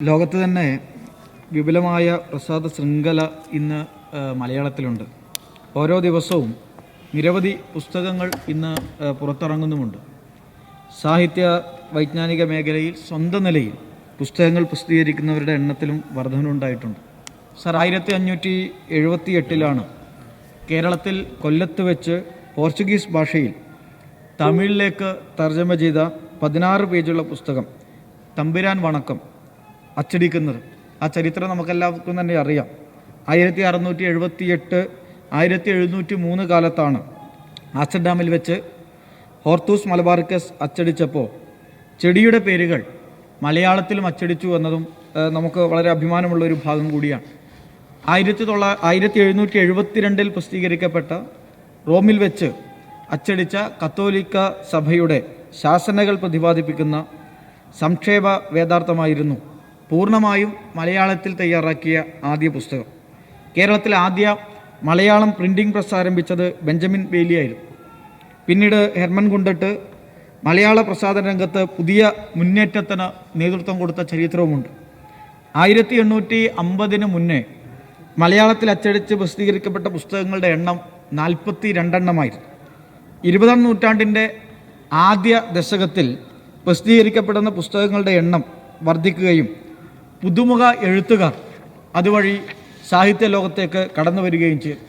ലോകത്ത് തന്നെ വിപുലമായ പ്രസാദ ശൃംഖല ഇന്ന് മലയാളത്തിലുണ്ട്. ഓരോ ദിവസവും നിരവധി പുസ്തകങ്ങൾ ഇന്ന് പുറത്തിറങ്ങുന്നുമുണ്ട്. സാഹിത്യ വൈജ്ഞാനിക മേഖലയിൽ സ്വന്തം നിലയിൽ പുസ്തകങ്ങൾ പ്രസിദ്ധീകരിക്കുന്നവരുടെ എണ്ണത്തിലും വർധനമുണ്ടായിട്ടുണ്ട് സർ ആയിരത്തി അഞ്ഞൂറ്റി എഴുപത്തി എട്ടിലാണ് കേരളത്തിൽ കൊല്ലത്ത് വെച്ച് പോർച്ചുഗീസ് ഭാഷയിൽ തമിഴിലേക്ക് തർജമ ചെയ്ത പതിനാറ് പേജുള്ള പുസ്തകം തമ്പുരാൻ വണക്കം അച്ചടിക്കുന്നത്. ആ ചരിത്രം നമുക്കെല്ലാവർക്കും തന്നെ അറിയാം. ആയിരത്തി അറുന്നൂറ്റി എഴുപത്തി എട്ട് ആയിരത്തി എഴുന്നൂറ്റി മൂന്ന് കാലത്താണ് ആസ്റ്റർഡാമിൽ വെച്ച് ഹോർത്തൂസ് മലബാർക്കസ് അച്ചടിച്ചപ്പോൾ ചെടിയുടെ പേരുകൾ മലയാളത്തിലും അച്ചടിച്ചു എന്നതും നമുക്ക് വളരെ അഭിമാനമുള്ള ഒരു ഭാഗം കൂടിയാണ്. ആയിരത്തി തൊള്ള ആയിരത്തി എഴുന്നൂറ്റി എഴുപത്തിരണ്ടിൽ പ്രസിദ്ധീകരിക്കപ്പെട്ട റോമിൽ വെച്ച് അച്ചടിച്ച കത്തോലിക്ക സഭയുടെ ശാസനകൾ പ്രതിപാദിപ്പിക്കുന്ന സംക്ഷേപ വേദാർത്ഥമായിരുന്നു പൂർണമായും മലയാളത്തിൽ തയ്യാറാക്കിയ ആദ്യ പുസ്തകം. കേരളത്തിൽ ആദ്യ മലയാളം പ്രിന്റിംഗ് പ്രസ് ആരംഭിച്ചത് ബെഞ്ചമിൻ ബേലിയായിരുന്നു പിന്നീട് ഹെർമൻ കുണ്ടട്ട് മലയാള പ്രസാധന രംഗത്ത് പുതിയ മുന്നേറ്റത്തിന് നേതൃത്വം കൊടുത്ത ചരിത്രവുമുണ്ട്. ആയിരത്തി എണ്ണൂറ്റി അമ്പതിന് മുന്നേ മലയാളത്തിൽ അച്ചടിച്ച് പ്രസിദ്ധീകരിക്കപ്പെട്ട പുസ്തകങ്ങളുടെ എണ്ണം നാൽപ്പത്തി രണ്ടെണ്ണമായിരുന്നു ഇരുപതാം നൂറ്റാണ്ടിന്റെ ആദ്യ ദശകത്തിൽ പ്രസിദ്ധീകരിക്കപ്പെടുന്ന പുസ്തകങ്ങളുടെ എണ്ണം വർദ്ധിക്കുകയും പുതുമുഖ എഴുത്തുകാർ അതുവഴി സാഹിത്യ ലോകത്തേക്ക് കടന്നു വരികയും ചെയ്തു.